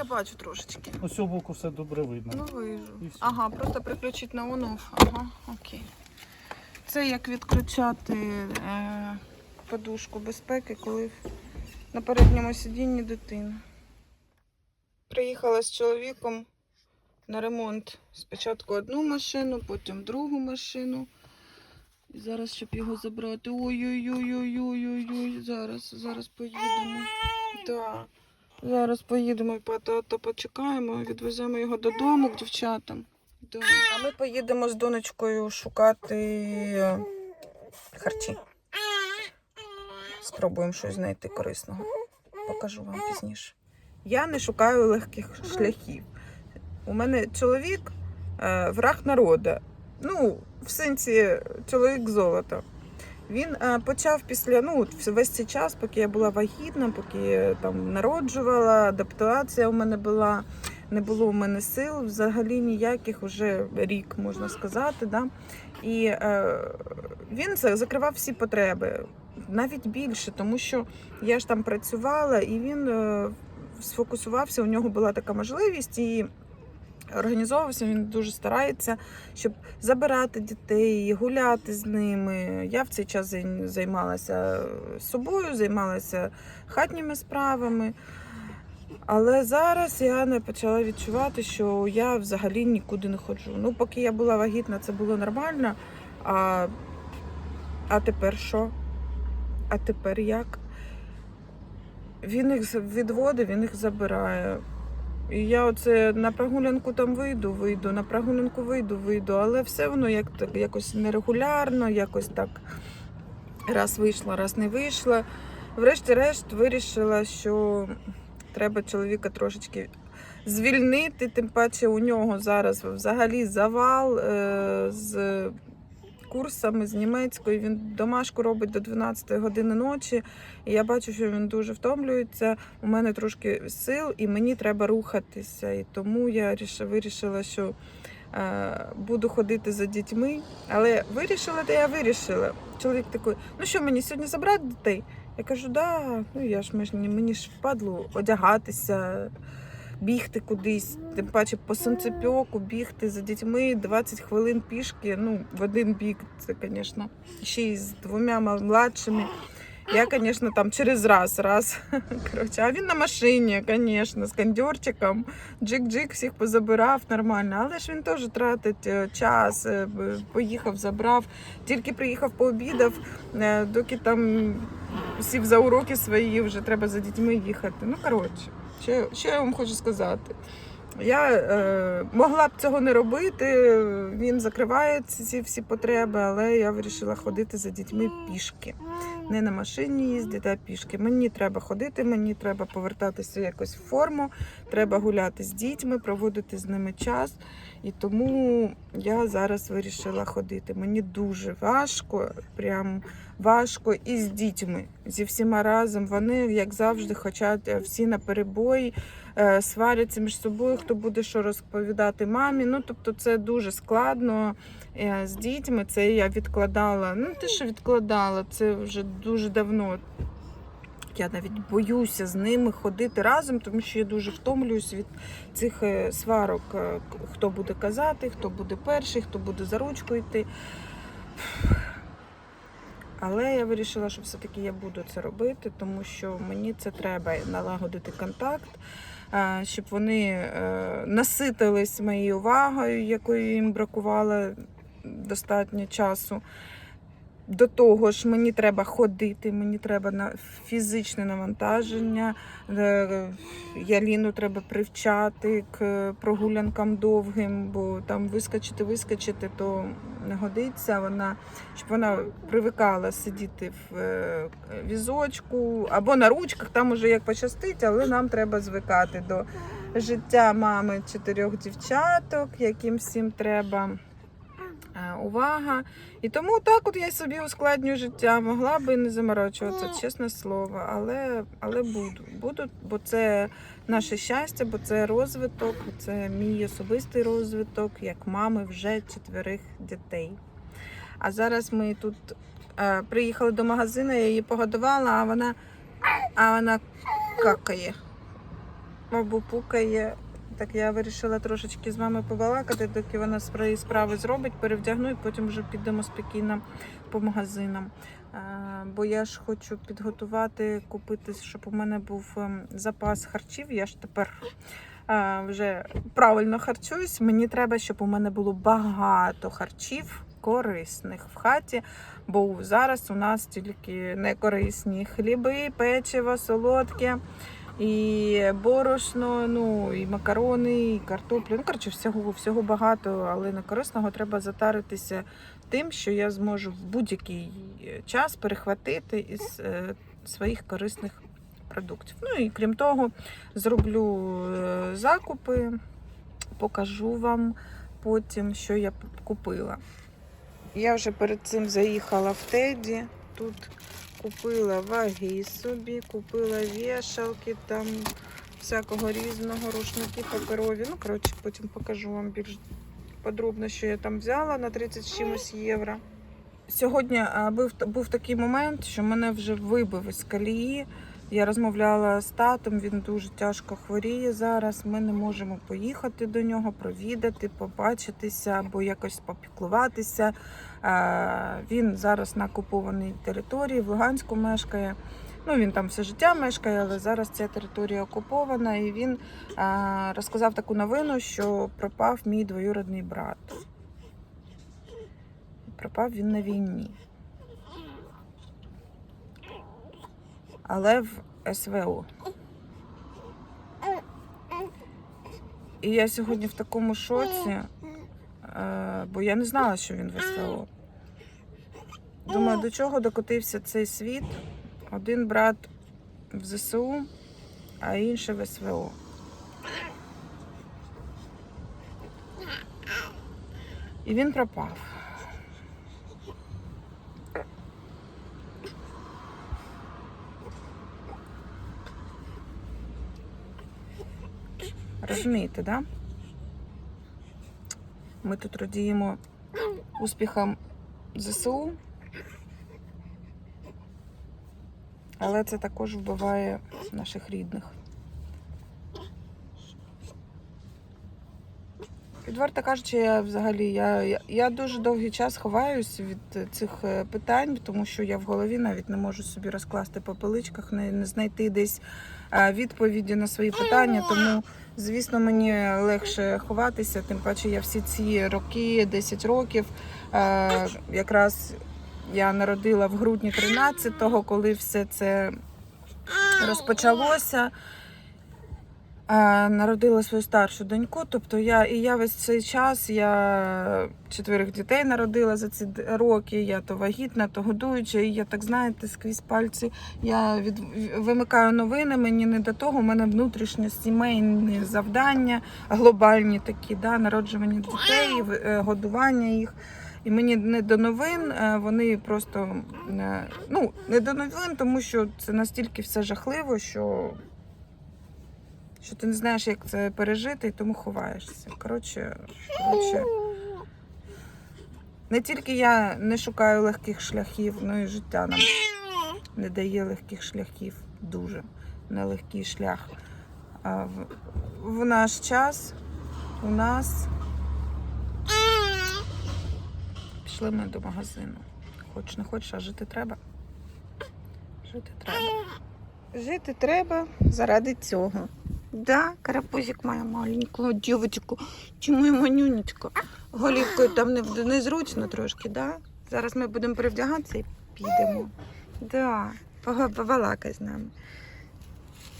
я бачу трошечки. Ось цього боку все добре видно. Ну вижу. Ага, просто приключити на on Ага, окей. Це як відключати е, подушку безпеки, коли на передньому сидінні дитина. Приїхала з чоловіком на ремонт. Спочатку одну машину, потім другу машину. І зараз, щоб його забрати. Ой-ой-ой-ой-ой-ой. Зараз, зараз поїдемо. Так. Зараз поїдемо то, почекаємо, відвеземо його додому к дівчатам. Да. А ми поїдемо з донечкою шукати е, харчі. Спробуємо щось знайти корисного. Покажу вам пізніше. Я не шукаю легких шляхів. У мене чоловік е, враг народу. Ну, в сенсі чоловік золота. Він е, почав після ну весь цей час, поки я була вагітна, поки там народжувала, адаптація у мене була, не було у мене сил взагалі ніяких, вже рік можна сказати. Да? І е, він закривав всі потреби, навіть більше, тому що я ж там працювала, і він е, сфокусувався. У нього була така можливість і. Організовувався, він дуже старається, щоб забирати дітей, гуляти з ними. Я в цей час займалася собою, займалася хатніми справами. Але зараз я почала відчувати, що я взагалі нікуди не ходжу. Ну, поки я була вагітна, це було нормально. А, а тепер що? А тепер як? Він їх відводить, він їх забирає. І я оце на прогулянку там вийду, вийду, на прогулянку вийду, вийду, але все воно як якось нерегулярно, якось так раз вийшла, раз не вийшла. Врешті-решт вирішила, що треба чоловіка трошечки звільнити, тим паче у нього зараз взагалі завал е, з курсами з німецької. Він домашку робить до 12 години ночі. І я бачу, що він дуже втомлюється. У мене трошки сил, і мені треба рухатися. І тому я ріш- вирішила, що е, буду ходити за дітьми. Але вирішила, та я вирішила. Чоловік такий, ну що мені сьогодні забрати дітей? Я кажу, да, ну я ж мені ж впадло одягатися. Бігти кудись, тим паче по сонцепьоку, бігти за дітьми 20 хвилин пішки. Ну, в один бік, це, звісно, ще й з двома младшими. Я, звісно, там через раз, раз. Коротше, а він на машині, звісно, з кондьорчиком. Джик-джик всіх позабирав нормально. Але ж він теж тратить е, час, е, поїхав, забрав. Тільки приїхав, пообідав, е, доки там сів за уроки свої, вже треба за дітьми їхати. Ну, коротше, що, що я вам хочу сказати. Я е, могла б цього не робити, він закриває ці всі потреби, але я вирішила ходити за дітьми пішки. Не на машині їздити, а пішки. Мені треба ходити, мені треба повертатися якось в форму, треба гуляти з дітьми, проводити з ними час. І тому я зараз вирішила ходити. Мені дуже важко, прям важко і з дітьми, зі всіма разом. Вони, як завжди, хочуть е, всі на перебої, е, сваряться між собою, хто буде що розповідати мамі. Ну, тобто, це дуже складно е, з дітьми. Це я відкладала. Ну, те, що відкладала, це вже дуже давно. Я навіть боюся з ними ходити разом, тому що я дуже втомлююсь від цих е, сварок. е, Хто буде казати, хто буде перший, хто буде за ручку йти. Але я вирішила, що все-таки я буду це робити, тому що мені це треба налагодити контакт, е, щоб вони наситились моєю увагою, якої їм бракувало достатньо часу. До того ж, мені треба ходити, мені треба на фізичне навантаження. Е, Яліну треба привчати к прогулянкам довгим, бо там вискочити, вискочити, то не годиться. Вона щоб вона привикала сидіти в е, візочку або на ручках, там уже як пощастить, але нам треба звикати до життя мами чотирьох дівчаток, яким всім треба увага. І тому так от я собі ускладнюю життя. Могла би не заморочуватися, чесне слово, але, але буду. Буду, бо це наше щастя, бо це розвиток, це мій особистий розвиток, як мами вже чотирьох дітей. А зараз ми тут е, приїхали до магазину, я її погодувала, а вона, а вона какає. або пукає. Так я вирішила трошечки з вами побалакати, доки вона свої справи зробить, перевдягну і потім вже підемо спокійно по магазинам. Е, Бо я ж хочу підготувати, купити, щоб у мене був ем, запас харчів. Я ж тепер е, вже правильно харчуюсь. Мені треба, щоб у мене було багато харчів корисних в хаті. Бо зараз у нас тільки некорисні хліби, печиво, солодке. І борошно, ну і макарони, і картоплю. Ну, коротше, всього, всього багато, але не корисного треба затаритися тим, що я зможу в будь-який час перехватити із е, своїх корисних продуктів. Ну і крім того, зроблю е, закупи, покажу вам потім, що я купила. Я вже перед цим заїхала в Теді. Тут купила ваги собі, купила вішалки, там всякого різного, рушники паперові. Ну, коротше, потім покажу вам більш подробно, що я там взяла на 30 чимось євро. Сьогодні був, був такий момент, що мене вже вибив із колії. Я розмовляла з татом, він дуже тяжко хворіє зараз. Ми не можемо поїхати до нього, провідати, побачитися або якось попіклуватися. Е, Він зараз на окупованій території в Луганську мешкає. Ну, він там все життя мешкає, але зараз ця територія окупована. І він е, розказав таку новину, що пропав мій двоюродний брат. Пропав він на війні. Але в СВО. І я сьогодні в такому шоці, е, бо я не знала, що він в СВО. Думаю, до чого докотився цей світ? Один брат в ЗСУ, а інший в СВО. І він пропав. Розумієте, да? Ми тут радіємо успіхам ЗСУ, але це також вбиває наших рідних. Відверто кажучи, я взагалі я, я, дуже довгий час ховаюсь від цих е, питань, тому що я в голові навіть не можу собі розкласти по поличках, не, не знайти десь е, відповіді на свої питання. Тому, звісно, мені легше ховатися. Тим паче, я всі ці роки, 10 років, е, якраз я народила в грудні 13-го, коли все це розпочалося. Е, Народила свою старшу доньку. Тобто я і я весь цей час я чотирьох дітей народила за ці роки. Я то вагітна, то годуюча. І я так знаєте, скрізь пальці я від вимикаю новини. Мені не до того. У мене внутрішнє сімейні завдання, глобальні такі, да, народжування дітей, е, годування їх. І мені не до новин, е, вони просто ну не до новин, тому що це настільки все жахливо, що що ти не знаєш, як це пережити, і тому ховаєшся. Коротше, коротше, не тільки я не шукаю легких шляхів, ну і життя нам не дає легких шляхів. Дуже нелегкий шлях. А в, в наш час у нас пішли ми до магазину. Хоч не хочеш, а жити треба. Жити треба. Жити треба заради цього. Да, карапузик моя маленька, дівчинку, чи моя манюнечка. Голівкою там не, незручно трошки, да? Зараз ми будемо перевдягатися і підемо. Да, побалакай з нами.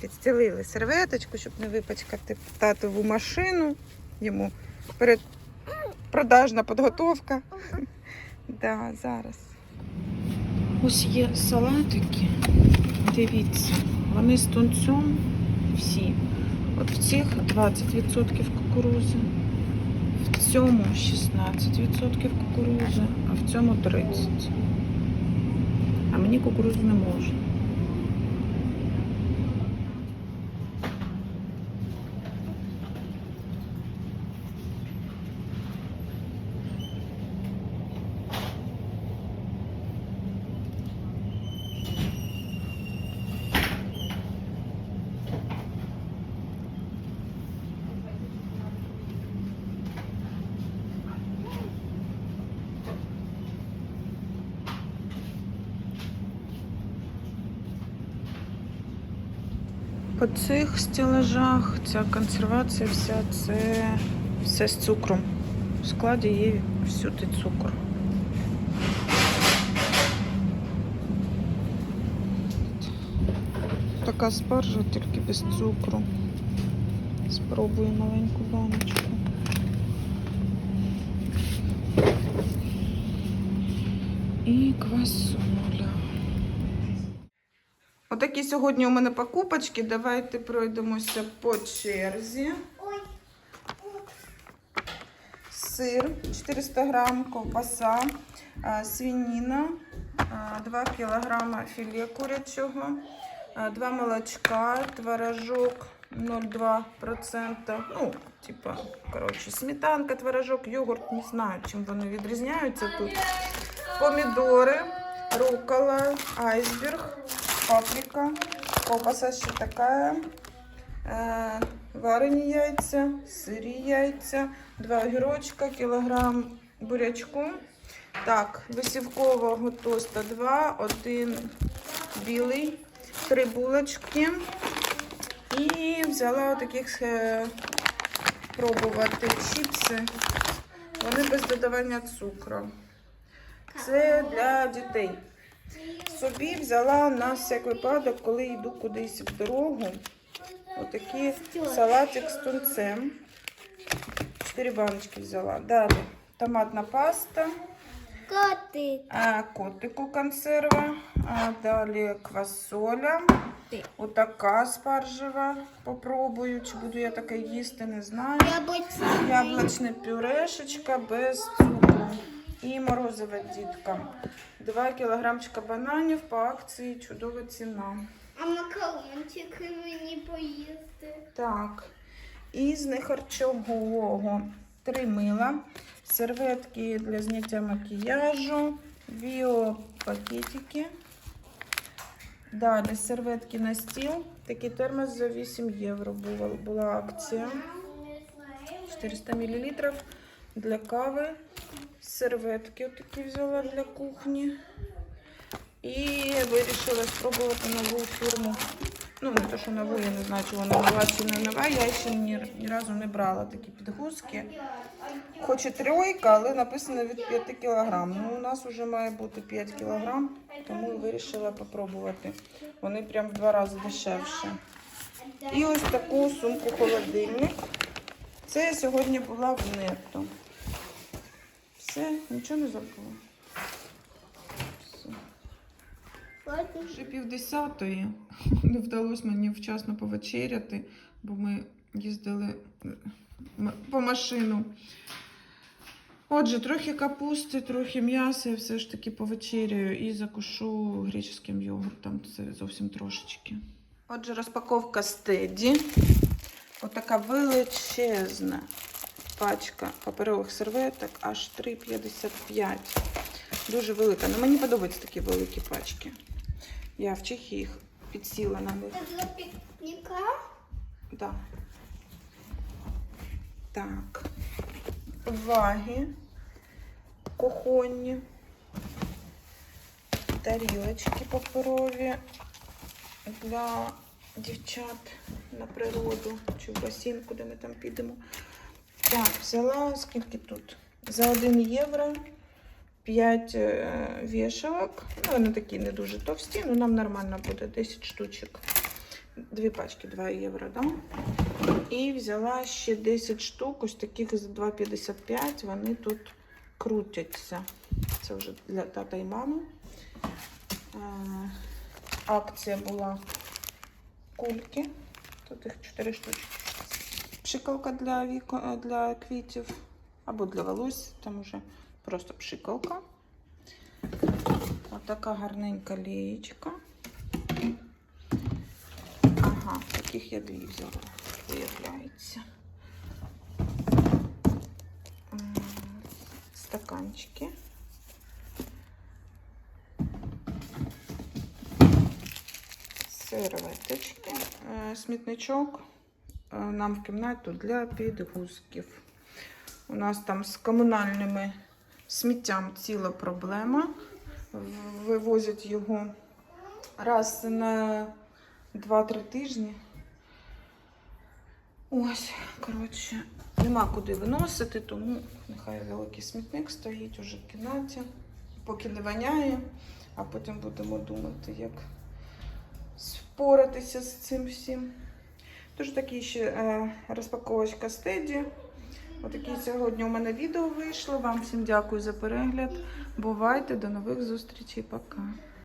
Підстелили серветочку, щоб не випачкати татову машину. Йому передпродажна підготовка. Да, зараз. Ось є салатики. Дивіться, вони з тунцем всі. От в цих 20% кукурузи, в цьому 16% кукурузи, а в цьому 30%. А мені кукурузу не можна. По цих стелажах ця консервація вся це все з цукром. В складі є всюди цукор. Така спаржа, тільки без цукру. Спробую маленьку баночку. І квасоля. Отакі сьогодні у мене покупочки. Давайте пройдемося по черзі. Сир 400 грам, ковбаса, свинина, 2 кілограма філе курячого, 2 молочка, творожок 0,2%. Ну, типа, коротше, сметанка, творожок, йогурт, не знаю, чим вони відрізняються тут. Помідори, рукола, айсберг, паприка, ковбаса ще така. Е, варені яйця, сирі яйця, два огірочка, кілограм бурячку. Так, висівкового тоста 2, один білий, три булочки. І взяла таких е, пробувати чіпси. Вони без додавання цукру. Це для дітей. Собі взяла на всяк випадок, коли йду кудись в дорогу. Отакий салатик з тунцем. Чотири баночки взяла. Далі томатна паста, Котик. а, котику консерва, а, далі квасоля. Отака спаржева. Попробую, чи буду я таке їсти, не знаю. Яблучне пюрешечка без цукру. І морозиво діткам. 2 кілограмчика бананів по акції чудова ціна. А макарончики мені поїсти. Так. Із нехарчового три мила, серветки для зняття макіяжу, біопакетики. Далі серветки на стіл. Такий термос за 8 євро була, була акція. 400 мл для кави. Серветки отакі взяла для кухні. І вирішила спробувати нову фірму. Ну, не то, що нову, я не знаю, чи вона нова чи не нова. Я ще ні, ні разу не брала такі підгузки. Хоч і тройка, але написано від 5 кг. Ну, у нас вже має бути 5 кг, тому вирішила попробувати. Вони прям в два рази дешевше. І ось таку сумку холодильник. Це я сьогодні була в нетто. Все, нічого не забула. Вже півдесятої. Не вдалося мені вчасно повечеряти, бо ми їздили по машину. Отже, трохи капусти, трохи м'яса, я все ж таки повечеряю і закушу греческим йогуртом. Це зовсім трошечки. Отже, розпаковка стеді. Отака величезна пачка паперових серветок, аж 3,55. Дуже велика. Ну, мені подобаються такі великі пачки. Я в Чехії їх підсіла на них. Це для пікніка. Да. Так. Ваги. Кухонні. Тарілочки паперові для дівчат на природу чи в басейн, куди ми там підемо. Так, взяла скільки тут? За 1 євро 5 е, вішалок. Ну, вони такі не дуже товсті, але нам нормально буде 10 штучок. Дві пачки 2 євро, да? І взяла ще 10 штук, ось таких за 2,55. Вони тут крутяться. Це вже для тата і мами. Е, Акція була кульки. Тут їх 4 штучки. Пшикалка для, віко, для квітів або для волосся, там уже просто пшикалка. Отака гарненька лієчка. Ага, таких я дві взяла, виявляється. Стаканчики. Серветочки. Е, Смітничок е, нам в кімнату для підгузків. У нас там з комунальними сміттям ціла проблема. Вивозять його раз на 2-3 тижні. Ось, коротше, нема куди виносити, тому нехай великий смітник стоїть уже в кімнаті, поки не воняє, а потім будемо думати, як споратися з цим всім. Тож такі ще е, розпаковочка стеді. Отакі сьогодні у мене відео вийшло. Вам всім дякую за перегляд. Бувайте, до нових зустрічей. Пока.